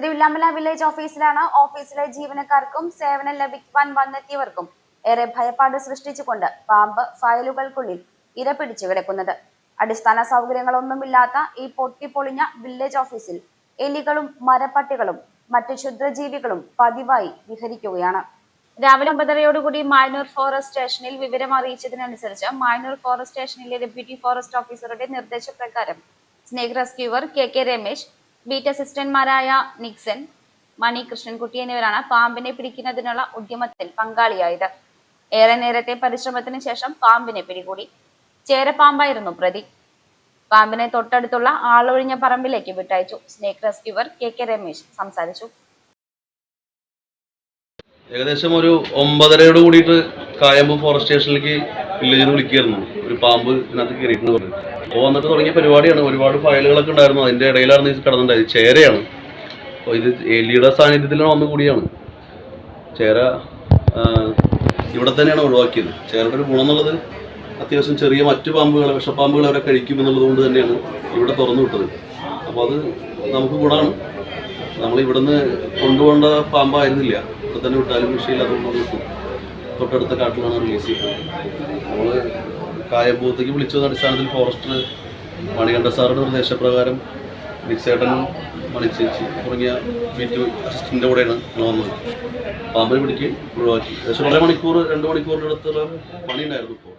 Thiruvilwamala village ഓഫീസിലാണ് ഓഫീസിലെ ജീവനക്കാർക്കും സേവനം ലഭിക്കുവാൻ വന്നെത്തിയവർക്കും ഏറെ ഭയപ്പാട് സൃഷ്ടിച്ചുകൊണ്ട് പാമ്പ് ഫയലുകൾക്കുള്ളിൽ ഇര പിടിച്ചു കിടക്കുന്നത്. അടിസ്ഥാന സൗകര്യങ്ങളൊന്നുമില്ലാത്ത ഈ പൊട്ടിപ്പൊളിഞ്ഞ വില്ലേജ് ഓഫീസിൽ എലികളും മരപ്പട്ടികളും മറ്റു ക്ഷുദ്രജീവികളും പതിവായി വിഹരിക്കുകയാണ്. രാവിലെ ഒമ്പതരയോടുകൂടി മായനൂർ ഫോറസ്റ്റ് സ്റ്റേഷനിൽ വിവരം അറിയിച്ചതിനനുസരിച്ച് മായനൂർ ഫോറസ്റ്റ് സ്റ്റേഷനിലെ ഡെപ്യൂട്ടി ഫോറസ്റ്റ് ഓഫീസറുടെ നിർദ്ദേശപ്രകാരം snake rescuer K K Ramesh beat അസിസ്റ്റന്റ്മാരായ Nixon Mani Krishnankutty എന്നിവരാണ് പാമ്പിനെ പിടിക്കുന്നതിനുള്ള ഉദ്യമത്തിൽ പങ്കാളിയായത്. ഏറെ നേരത്തെ പരിശ്രമത്തിന് ശേഷം പാമ്പിനെ പിടികൂടി. ചേരപ്പാമ്പായിരുന്നു പ്രതി. പാമ്പിനെ തൊട്ടടുത്തുള്ള ആളൊഴിഞ്ഞ പറമ്പിലേക്ക് വിട്ടയച്ചു. Snake rescuer K K Ramesh സംസാരിച്ചു. ഏകദേശം ഒരു ഒമ്പതരയോട് കൂടിയിട്ട് കായമ്പ് ഫോറസ്റ്റ് സ്റ്റേഷനിലേക്ക് വില്ലേജിൽ നിന്ന് വിളിക്കുകയായിരുന്നു. ഒരു പാമ്പ് ഇതിനകത്ത് കയറിയിട്ടുണ്ട് പറഞ്ഞു. അപ്പോൾ വന്നിട്ട് തുടങ്ങിയ പരിപാടിയാണ്. ഒരുപാട് ഫയലുകളൊക്കെ ഉണ്ടായിരുന്നു. അതിന്റെ ഇടയിലാണ് ഇത് കിടന്നിട്ടുണ്ടായത് ചേരയാണ്. അപ്പോൾ ഇത് എലിയുടെ സാന്നിധ്യത്തിലാണ് വന്നു കൂടിയാണ്. ചേര ഇവിടെ തന്നെയാണ് ഒഴിവാക്കിയത്. ചേരയുടെ ഒരു ഗുണം എന്നുള്ളത് അത്യാവശ്യം ചെറിയ മറ്റു പാമ്പുകൾ വിഷപ്പാമ്പുകൾ അവരെ കഴിക്കും എന്നുള്ളത് കൊണ്ട് തന്നെയാണ് ഇവിടെ തുറന്നു വിട്ടത്. അപ്പോൾ അത് നമുക്ക് ഗുണമാണ്. നമ്മൾ ഇവിടുന്ന് കൊണ്ടുപോകേണ്ട പാമ്പായിരുന്നില്ല. ഇവിടെ തന്നെ വിട്ടാലും വിഷയമില്ലാത്തതുകൊണ്ട് വിട്ടു തൊട്ടടുത്ത കാട്ടിലാണ് റിലീസ് ചെയ്തത് നമ്മൾ കായഭൂത്തേക്ക് വിളിച്ചത് അടിസ്ഥാനത്തിൽ ഫോറസ്റ്റർ മണികണ്ഠ സാറുടെ നിർദ്ദേശപ്രകാരം നിക്സേട്ടനും മണിച്ചേച്ചി തുടങ്ങിയ മീറ്റ് അസിസ്റ്റന്റിന്റെ കൂടെയാണ് ഞങ്ങൾ വന്നത്. പാമ്പിനെ പിടിക്കുകയും ഒഴിവാക്കി. ഏകദേശം ഒരേ മണിക്കൂർ രണ്ട് മണിക്കൂറിന്റെ അടുത്തുള്ള പണി ഉണ്ടായിരുന്നു ഇപ്പോൾ.